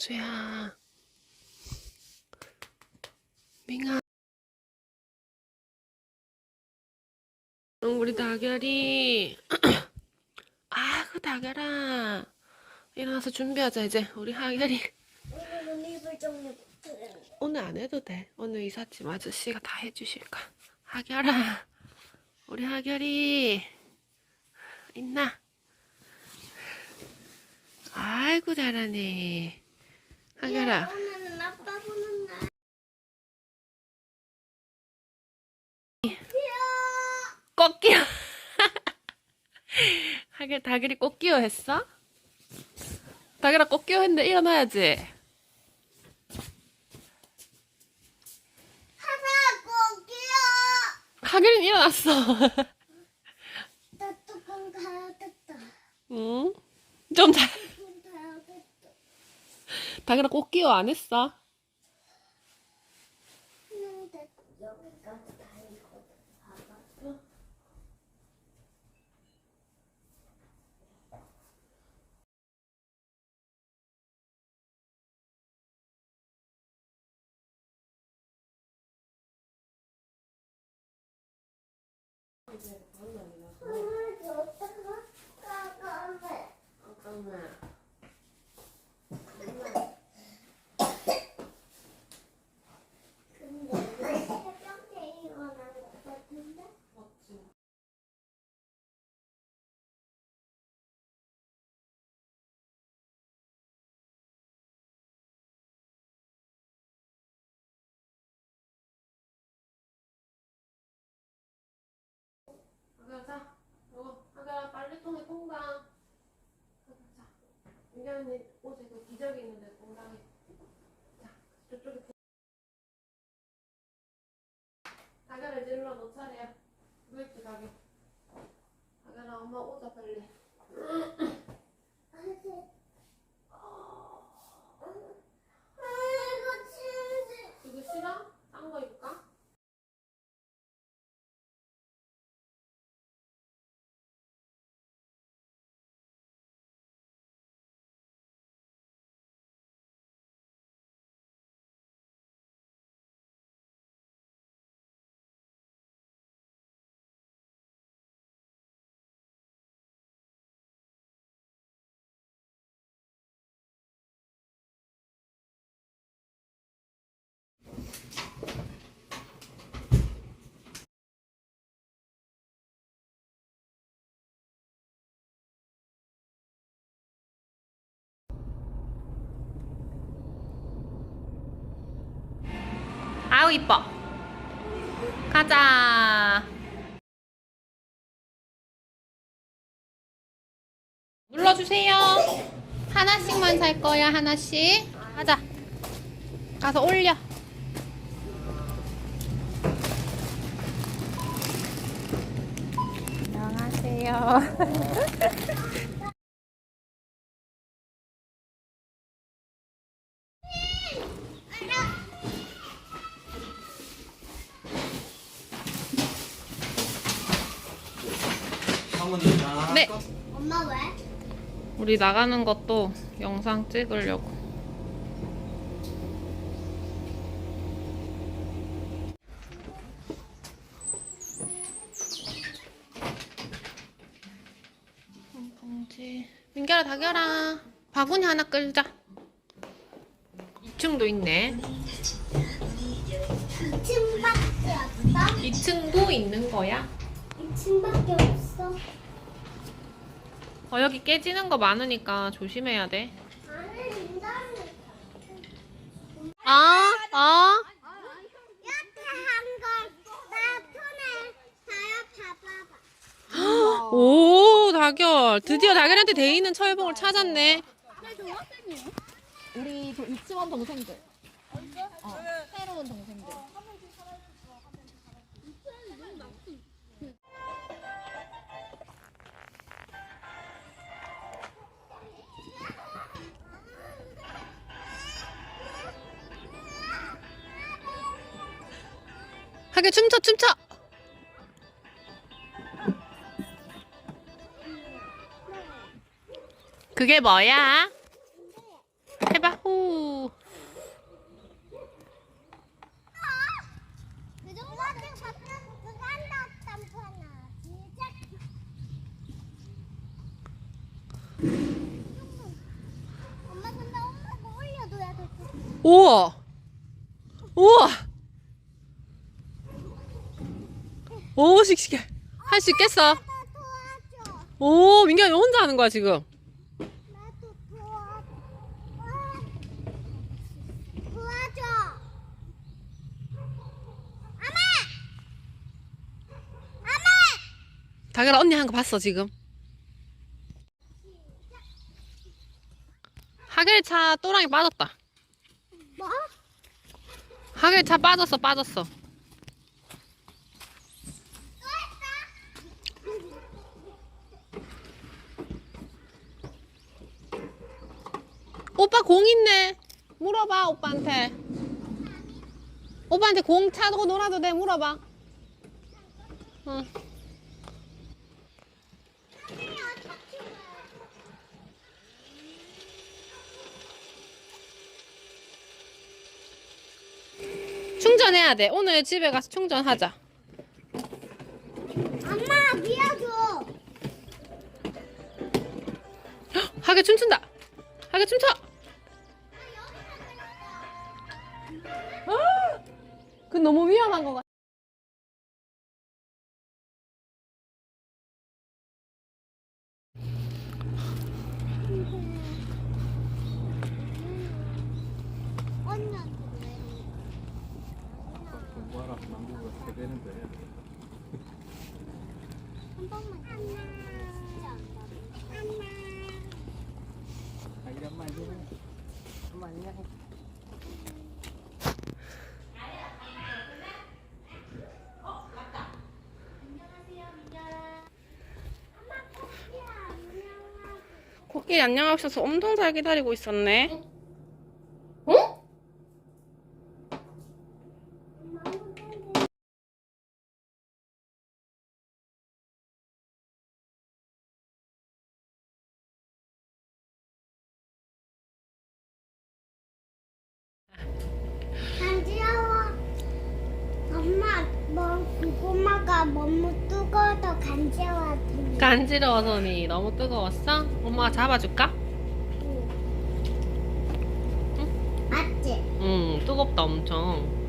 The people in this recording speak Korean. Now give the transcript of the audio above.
영수야. 민아. 응, 우리 다결이. 아그 다결아. 일어나서 준비하자 이제 우리 하결이. 오늘 안 해도 돼. 오늘 이삿짐 아저씨가 다 해주실까. 하결아. 우리 하결이. 있나? 아이고 잘하네. 하결아. 오늘은 아빠 보는 날. 꽃기어. 하길 다길이 꽃기어 했어? 다길아 꽃기어 했는데 일어나야지. 하나 일어났어. 나 뚜껑 닫았다. 응? 좀 잘. 닫았다. 다길아 꽃기어 안 했어? 했는데 여기까지 다 있거든. 봐봐. 아, 어떡하? 깜깜해. 근데 왜 새벽에 일어난 것 같은데? 하결아 자. 이거 하결아 빨래통에 콩당. 자. 민경이 옷에 그 기저귀 있는데 콩당에. 자. 저쪽에. 하결아 이제 일로 너 차례야. 물기 가게. 하결아 엄마 오자 빨리. 아이고 침대. 이거 싫어? 딴 거 입을까? 아우 이뻐. 가자. 눌러주세요. 하나씩만 살 거야 하나씩. 가자. 가서 올려. 안녕하세요. 네. 엄마 왜? 우리 나가는 것도 영상 찍으려고. 봉지. 민결아, 다결아. 바구니 하나 끌자. 2층도 있네. 2층밖에 없어? 2층도 있는 거야? 2층밖에 없어? 어, 여기 깨지는 거 많으니까 조심해야 돼. 아, 아. 이렇게 한걸나 손에 자요 봐봐봐 오, 다결. 드디어 다결한테 돼 있는 철봉을 찾았네. 우리 도- 유치원 동생들. 어, 새로운 동생들. 하게 춤춰, 춤춰. 그게 뭐야? 해봐, 호. 우와. 우와. 오, 씩씩해. 할 수 있겠어? 오, 민경이 혼자 하는 거야, 지금. 다결아, 언니 한 거 봤어, 지금? 하길차 또랑이 빠졌다. 뭐? 하길차 빠졌어, 빠졌어. 오빠 공 있네. 물어봐, 오빠한테. 오빠한테 공 차고 놀아도 돼, 물어봐. 응. 충전해야 돼. 오늘 집에 가서 충전하자. 엄마 미워줘. 하게 춤춘다. 하게 춤춰. 너무 위험한 거 같아. 언니한테 공부하라 남부가 어떻게 되는데 한 번만 진짜 안 봐. 자기 엄마 이제 엄마 안녕 코끼리 안녕하셔서 엄청 잘 기다리고 있었네. 간지러워. 엄마, 뭐 고구마가 너무 뜨거워서 간지러워. 간지러워 손이 너무 뜨거웠어? 엄마가 잡아줄까? 맞지? 응 뜨겁다 엄청.